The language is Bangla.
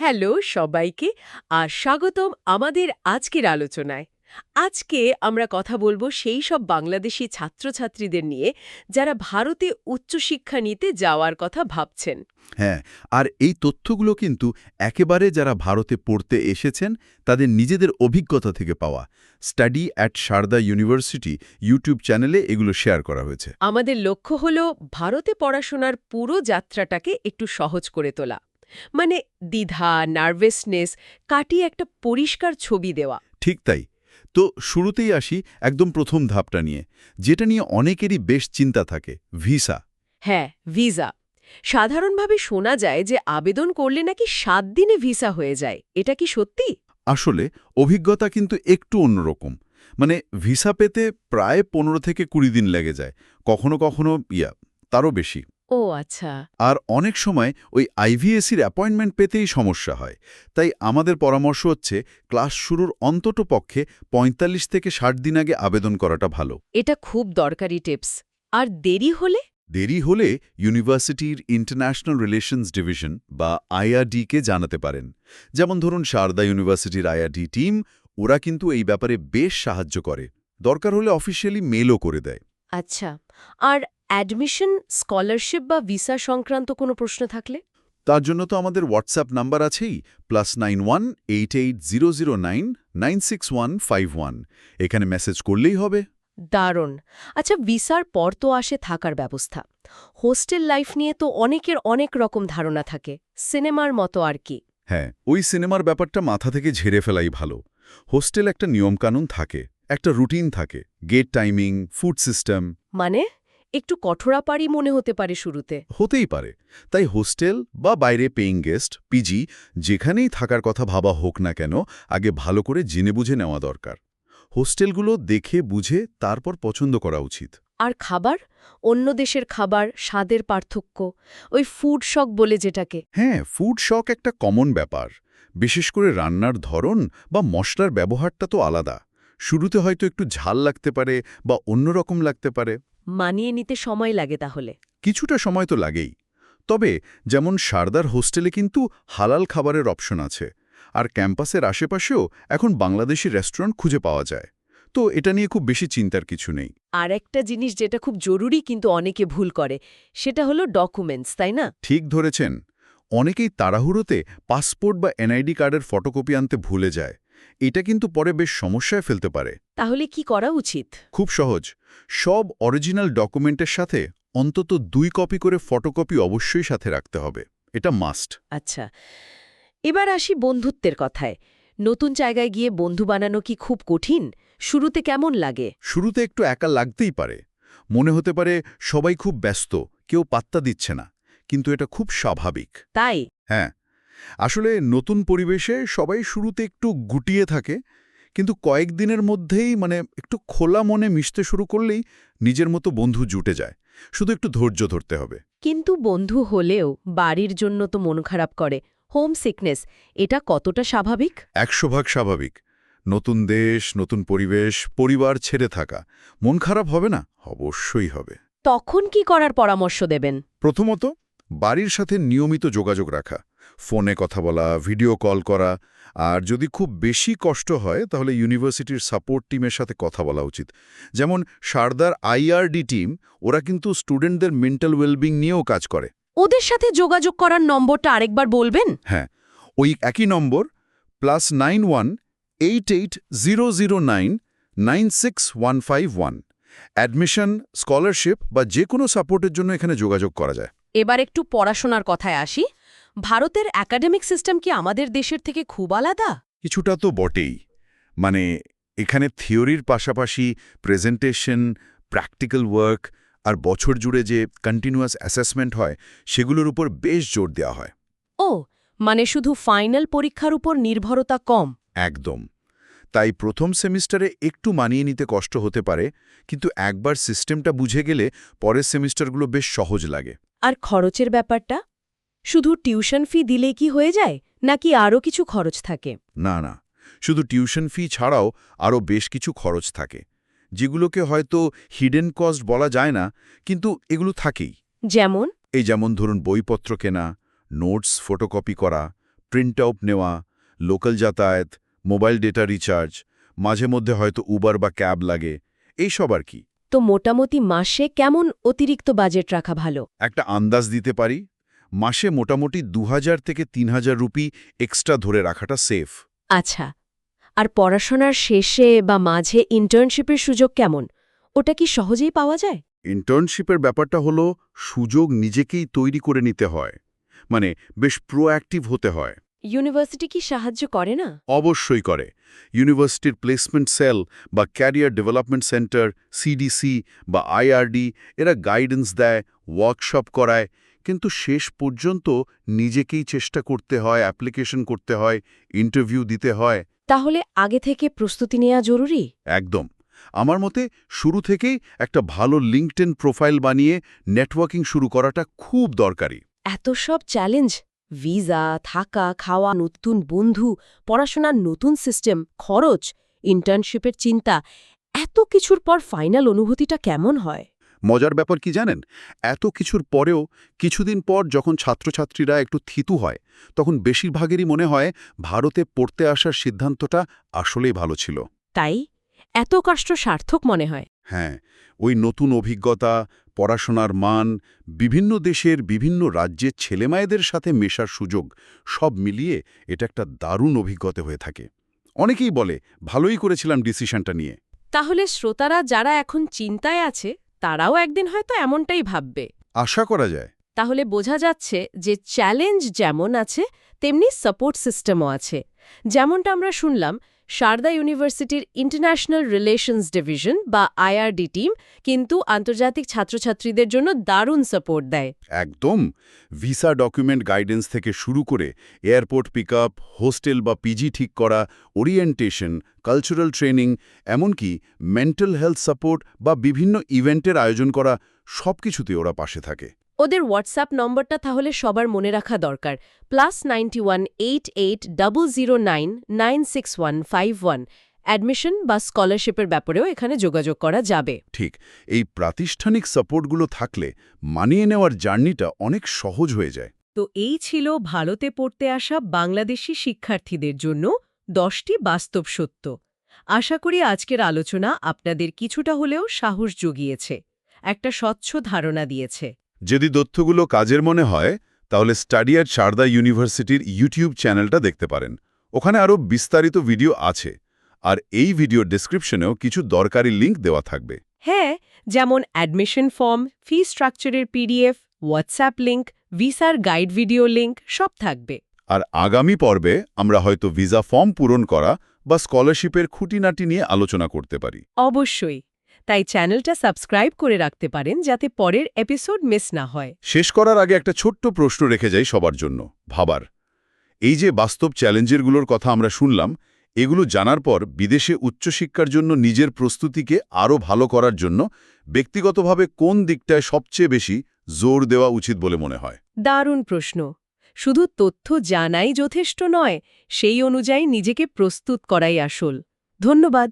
হ্যালো সবাইকে আর স্বাগতম আমাদের আজকের আলোচনায়। আজকে আমরা কথা বলব সেই সব বাংলাদেশি ছাত্রছাত্রীদের নিয়ে যারা ভারতে উচ্চশিক্ষা নিতে যাওয়ার কথা ভাবছেন। হ্যাঁ আর এই তথ্যগুলো কিন্তু একেবারে যারা ভারতে পড়তে এসেছেন তাদের নিজেদের অভিজ্ঞতা থেকে পাওয়া। Study at Sharda university YouTube চ্যানেলে এগুলো শেয়ার করা হয়েছে। আমাদের লক্ষ্য হল ভারতে পড়াশোনার পুরো যাত্রাটাকে একটু সহজ করে তোলা। মানে দ্বিধা নার্ভাসনেস কাটিয়ে একটা পরিষ্কার ছবি দেওয়া। ঠিক তাই। তো শুরুতেই আসি একদম প্রথম ধাপটা নিয়ে যেটা নিয়ে অনেকেরই বেশ চিন্তা থাকে ভিসা। হ্যাঁ ভিসা। সাধারণভাবে শোনা যায় যে আবেদন করলে নাকি সাত দিনে ভিসা হয়ে যায়। এটা কি সত্যি? আসলে অভিজ্ঞতা কিন্তু একটু অন্যরকম। মানে ভিসা পেতে প্রায় পনেরো থেকে কুড়ি দিন লেগে যায়। কখনো কখনো ইয়া তারও বেশি। ও আচ্ছা। আর অনেক সময় ওই আইভিএসির অ্যাপয়েন্টমেন্ট পেতেই সমস্যা হয়। তাই আমাদের পরামর্শ হচ্ছে ক্লাস শুরুর অন্তত পক্ষে ৪৫ থেকে ষাট দিন আগে আবেদন করাটা ভালো। এটা খুব দরকারি টিপস। আর দেরি হলে? দেরি হলে ইউনিভার্সিটির ইন্টারন্যাশনাল রিলেশনস ডিভিশন বা আইআরডিকে জানাতে পারেন। যেমন ধরুন সারদা ইউনিভার্সিটির আইআরডি টিম ওরা কিন্তু এই ব্যাপারে বেশ সাহায্য করে। দরকার হলে অফিসিয়ালি মেলও করে দেয়। আচ্ছা। আর অ্যাডমিশন স্কলারশিপ বা ভিসা সংক্রান্ত কোনো প্রশ্ন থাকলে? তার জন্য তো আমাদের হোয়াটসঅ্যাপ নাম্বার আছেই plus nine one eight eight zero zero nine nine six one five one এখানে মেসেজ করলেই হবে। দারুণ। আচ্ছা ভিসার পর তো আসে থাকার ব্যবস্থা। হোস্টেল লাইফ নিয়ে তো অনেকের অনেক রকম ধারণা থাকে। সিনেমার মতো আর কি। হ্যাঁ ওই সিনেমার ব্যাপারটা মাথা থেকে ঝেড়ে ফেলাই ভালো। হোস্টেল একটা নিয়মকানুন থাকে একটা রুটিন থাকে। গেট টাইমিং ফুড সিস্টেম মানে? একটু কঠোরাপারি মনে হতে পারে শুরুতে। হতেই পারে। তাই হোস্টেল বা বাইরে পেইং গেস্ট পিজি যেখানেই থাকার কথা ভাবা হোক না কেন আগে ভালো করে জেনে বুঝে নেওয়া দরকার। হোস্টেলগুলো দেখে বুঝে তারপর পছন্দ করা উচিত। আর খাবার? অন্য দেশের খাবার স্বাদের পার্থক্য ওই ফুড শক বলে যেটাকে। হ্যাঁ ফুড শক একটা কমন ব্যাপার। বিশেষ করে রান্নার ধরন বা মশলার ব্যবহারটা তো আলাদা। শুরুতে হয়তো একটু ঝাল লাগতে পারে বা অন্যরকম লাগতে পারে। মানিয়ে নিতে সময় লাগে তাহলে। কিছুটা সময় তো লাগেই। তবে যেমন সারদার হোস্টেলে কিন্তু হালাল খাবারের অপশন আছে আর ক্যাম্পাসের আশেপাশেও এখন বাংলাদেশি রেস্টুরেন্ট খুঁজে পাওয়া যায়। তো এটা নিয়ে খুব বেশি চিন্তার কিছু নেই। আর একটা জিনিস যেটা খুব জরুরি কিন্তু অনেকে ভুল করে সেটা হলো ডকুমেন্টস তাই না? ঠিক ধরেছেন। অনেকেই তাড়াহুড়োতে পাসপোর্ট বা এনআইডি কার্ডের ফটোকপি আনতে ভুলে যায়। এটা কিন্তু পরে বেশ সমস্যায় ফেলতে পারে। তাহলে কি করা উচিত? খুব সহজ। সব অরিজিনাল ডকুমেন্টের সাথে অন্তত দুই কপি করে ফটোকপি অবশ্যই সাথে রাখতে হবে। এটা মাস্ট। আচ্ছা। এবার আসি বন্ধুত্বের কথায়। নতুন জায়গায় গিয়ে বন্ধু বানানো কি খুব কঠিন? শুরুতে কেমন লাগে? শুরুতে একটু একা লাগতেই পারে। মনে হতে পারে সবাই খুব ব্যস্ত কেউ পাত্তা দিচ্ছে না। কিন্তু এটা খুব স্বাভাবিক। তাই? হ্যাঁ। আসলে নতুন পরিবেশে সবাই শুরুতে একটু গুটিয়ে থাকে কিন্তু কয়েকদিনের মধ্যেই মানে একটু খোলা মনে মিশতে শুরু করলেই নিজের মতো বন্ধু জুটে যায়। শুধু একটু ধৈর্য ধরতে হবে। কিন্তু বন্ধু হলেও বাড়ির জন্য তো মন খারাপ করে। হোম সিকনেস এটা কতটা স্বাভাবিক? একশো ভাগ স্বাভাবিক। নতুন দেশ নতুন পরিবেশ পরিবার ছেড়ে থাকা মন খারাপ হবে না? অবশ্যই হবে। তখন কি করার পরামর্শ দেবেন? প্রথমত বাড়ির সাথে নিয়মিত যোগাযোগ রাখা। ফোনে কথা বলা ভিডিও কল করা। আর যদি খুব বেশি কষ্ট হয় তাহলে ইউনিভার্সিটির সাপোর্ট টিমের সাথে কথা বলা উচিত। যেমন সারদার আইআরডি টিম ওরা কিন্তু স্টুডেন্টদের মেন্টাল ওয়েলবিং নিয়েও কাজ করে। ওদের সাথে যোগাযোগ করার নম্বরটা আরেকবার বলবেন? হ্যাঁ ওই একই number plus nine one eight eight zero zero nine nine six one five one. Admission scholarship বা যে কোনো সাপোর্টের জন্য এখানে যোগাযোগ করা যায়। এবার একটু পড়াশোনার কথায় আসি। ভারতের একাডেমিক সিস্টেম কি আমাদের দেশের থেকে খুব আলাদা? কিছুটা তো বটেই। মানে এখানে থিওরির পাশাপাশি প্রেজেন্টেশন প্র্যাকটিক্যাল ওয়ার্ক আর বছর জুড়ে যে কন্টিনিউয়াস অ্যাসেসমেন্ট হয় সেগুলোর উপর বেশ জোর দেওয়া হয়। ও মানে শুধু ফাইনাল পরীক্ষার উপর নির্ভরতা কম? একদম। তাই প্রথম সেমিস্টারে একটু মানিয়ে নিতে কষ্ট হতে পারে কিন্তু একবার সিস্টেমটা বুঝে গেলে পরের সেমিস্টারগুলো বেশ সহজ লাগে। আর খরচের ব্যাপারটা? শুধু টিউশন ফি দিলেই কি হয়ে যায় নাকি আরও কিছু খরচ থাকে? না না শুধু টিউশন ফি ছাড়াও আরও বেশ কিছু খরচ থাকে যেগুলোকে হয়তো হিডেন কস্ট বলা যায় না কিন্তু এগুলো থাকেই। যেমন? এই যেমন ধরুন বইপত্র কেনা নোটস ফটোকপি করা প্রিন্ট আউট নেওয়া লোকাল যাতায়াত মোবাইল ডেটা রিচার্জ মাঝে মধ্যে হয়তো উবার বা ক্যাব লাগে এইসব আর কি। তো মোটামুটি মাসে কেমন অতিরিক্ত বাজেট রাখা ভালো? একটা আন্দাজ দিতে পারি? মাসে মোটামুটি দু হাজার থেকে তিন হাজার রুপি এক্সট্রা ধরে রাখাটা সেফ আচ্ছা আর পড়াশোনার শেষে বা মাঝে ইন্টার্নশিপের সুযোগ কেমন? ওটা কি সহজেই পাওয়া যায়? ইন্টার্নশিপের ব্যাপারটা হলো সুযোগ নিজেকেই তৈরি করে নিতে হয় মানে বেশ প্রোঅ্যাক্টিভ হতে হয়। ইউনিভার্সিটি কি সাহায্য করে না? অবশ্যই করে। ইউনিভার্সিটির প্লেসমেন্ট সেল বা ক্যারিয়ার ডেভেলপমেন্ট সেন্টার সিডিসি বা আইআরডি এরা গাইডেন্স দেয় ওয়ার্কশপ করায় কিন্তু শেষ পর্যন্ত নিজেকেই চেষ্টা করতে হয় অ্যাপ্লিকেশন করতে হয় ইন্টারভিউ দিতে হয়। তাহলে আগে থেকে প্রস্তুতি নেওয়া জরুরি? একদম। আমার মতে শুরু থেকেই একটা ভালো লিঙ্কটেন প্রোফাইল বানিয়ে নেটওয়ার্কিং শুরু করাটা খুব দরকারি। এত সব চ্যালেঞ্জ ভিসা থাকা খাওয়া নতুন বন্ধু পড়াশোনার নতুন সিস্টেম খরচ ইন্টার্নশিপের চিন্তা এত কিছুর পর ফাইনাল অনুভূতিটা কেমন হয়? মজার ব্যাপার কি জানেন? এত কিছুর পরেও কিছুদিন পর যখন ছাত্রছাত্রীরা একটু থিতু হয় তখন বেশিরভাগেরই মনে হয় ভারতে পড়তে আসার সিদ্ধান্তটা আসলেই ভালো ছিল। তাই? এত কষ্ট সার্থক মনে হয়। হ্যাঁ ওই নতুন অভিজ্ঞতা পড়াশোনার মান বিভিন্ন দেশের বিভিন্ন রাজ্যের ছেলেমায়েদের সাথে মেশার সুযোগ সব মিলিয়ে এটা একটা দারুণ অভিজ্ঞতা হয়ে থাকে। অনেকেই বলে ভালোই করেছিলাম ডিসিশনটা নিয়ে। তাহলে শ্রোতারা যারা এখন চিন্তায় আছে তারাও একদিন হয়তো এমনটাই ভাববে। আশা করা যায়। তাহলে বোঝা যাচ্ছে যে চ্যালেঞ্জ যেমন আছে তেমনি সাপোর্ট সিস্টেমও আছে। যেমনটা আমরা শুনলাম সারদা ইউনিভার্সিটির ইন্টারন্যাশনাল রিলেশনস ডিভিশন বা আইআরডি টিম কিন্তু আন্তর্জাতিক ছাত্রছাত্রীদের জন্য দারুণ সাপোর্ট দেয়। একদম। ভিসা ডকুমেন্ট গাইডেন্স থেকে শুরু করে এয়ারপোর্ট পিক হোস্টেল বা পিজি ঠিক করা, ওরিয়েন্টেশন, কালচারাল ট্রেনিং, এমনকি মেন্টাল হেলথ সাপোর্ট বা বিভিন্ন ইভেন্টের আয়োজন করা সব কিছুতে ওরা পাশে থাকে। ওদের হোয়াটসঅ্যাপ নম্বরটা তাহলে সবার মনে রাখা দরকার। Plus ninety one eight eight double zero nine nine six one five one. Admission বা স্কলারশিপের ব্যাপারেও এখানে যোগাযোগ করা যাবে। ঠিক এই প্রাতিষ্ঠানিক সাপোর্টগুলো থাকলে মানিয়ে নেওয়ার জার্নিটা অনেক সহজ হয়ে যায়। তো এই ছিল ভারতে পড়তে আসা বাংলাদেশি শিক্ষার্থীদের জন্য দশটি বাস্তব সত্য। আশা করি আজকের আলোচনা আপনাদের কিছুটা হলেও সাহস জুগিয়েছে। একটা স্বচ্ছ ধারণা দিয়েছে। যদি তথ্যগুলো কাজের মনে হয় তাহলে স্টাডি অ্যাট সারদা ইউনিভার্সিটির ইউটিউব চ্যানেলটা দেখতে পারেন। ওখানে আরও বিস্তারিত ভিডিও আছে আর এই ভিডিও ডেসক্রিপশনেও কিছু দরকারি লিঙ্ক দেওয়া থাকবে। হ্যাঁ যেমন অ্যাডমিশন ফর্ম ফি স্ট্রাকচারের পিডিএফ হোয়াটসঅ্যাপ লিঙ্ক ভিসার গাইড ভিডিও লিঙ্ক সব থাকবে। আর আগামী পর্বে আমরা হয়তো ভিসা ফর্ম পূরণ করা বা স্কলারশিপের খুঁটিনাটি নিয়ে আলোচনা করতে পারি। অবশ্যই। তাই চ্যানেলটা সাবস্ক্রাইব করে রাখতে পারেন যাতে পরের এপিসোড মিস না হয়। শেষ করার আগে একটা ছোট্ট প্রশ্ন রেখে যাই সবার জন্য। ভাবার। এই যে বাস্তব চ্যালেঞ্জেরগুলোর কথা আমরা শুনলাম এগুলো জানার পর বিদেশে উচ্চশিক্ষার জন্য নিজের প্রস্তুতিকে আরও ভালো করার জন্য ব্যক্তিগতভাবে কোন দিকটায় সবচেয়ে বেশি জোর দেওয়া উচিত বলে মনে হয়? দারুণ প্রশ্ন। শুধু তথ্য জানাই যথেষ্ট নয় সেই অনুযায়ী নিজেকে প্রস্তুত করাই আসল। ধন্যবাদ।